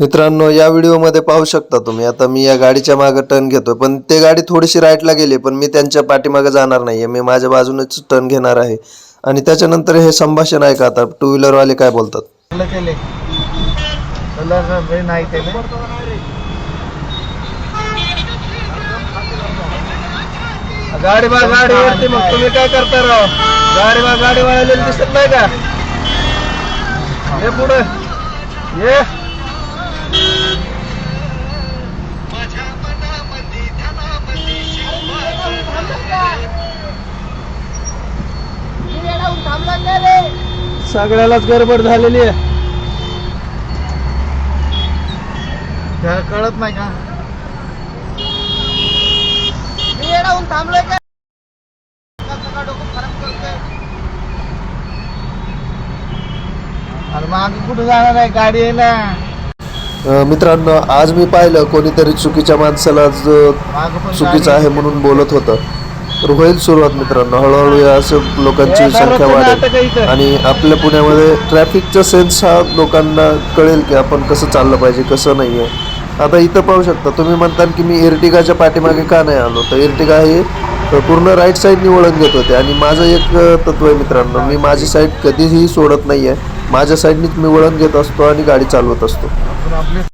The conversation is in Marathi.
मित्रांनो या व्हिडिओमध्ये पाहू शकता तुम्ही. आता मी या गाडीच्या मागे टर्न घेतोय. पण ते गाडी थोडीशी राईटला गेली पण मी त्यांच्या पाठीमागे जाणार नाहीये. मी माझ्या बाजूनेच टर्न घेणार आहे. आणि त्याच्यानंतर हे संभाषण आहे का आता? टू व्हीलरवाले काय बोलतात? गाडी बा गाडी वरती मग. तुम्ही काय करता राव? गाडी बा गाडी वाळलेली दिसत नाही का? ये पुढे. ये. सगळ्यालाच गडबड झालेली आहे. त्याला कळत नाही का? थांबलोय का? अरे मागे कुठं जाणार आहे? गाडी आहे ना. अं, मित्रांनो आज मी पाहिलं कोणीतरी चुकीच्या माणसाला चुकीचं आहे म्हणून बोलत होतं. तर होईल सुरुवात मित्रांनो. हळूहळू या असं लोकांची संख्या वाढेल. आणि आपल्या पुण्यामध्ये ट्रॅफिकचा सेन्स हा लोकांना कळेल की आपण कसं चाललं पाहिजे कसं नाही आहे आता इथं पाहू शकता तुम्ही म्हणता की मी इर्टिगाच्या पाठीमागे का नाही आलो? तर इर्टिगा हे पूर्ण राईट साईडनी वळण घेत होते. आणि माझं एक तत्व आहे मित्रांनो मी माझी साईड कधीही सोडत नाही आहे माझ्या साईडनीच मी वळण घेत असतो आणि गाडी चालवत असतो.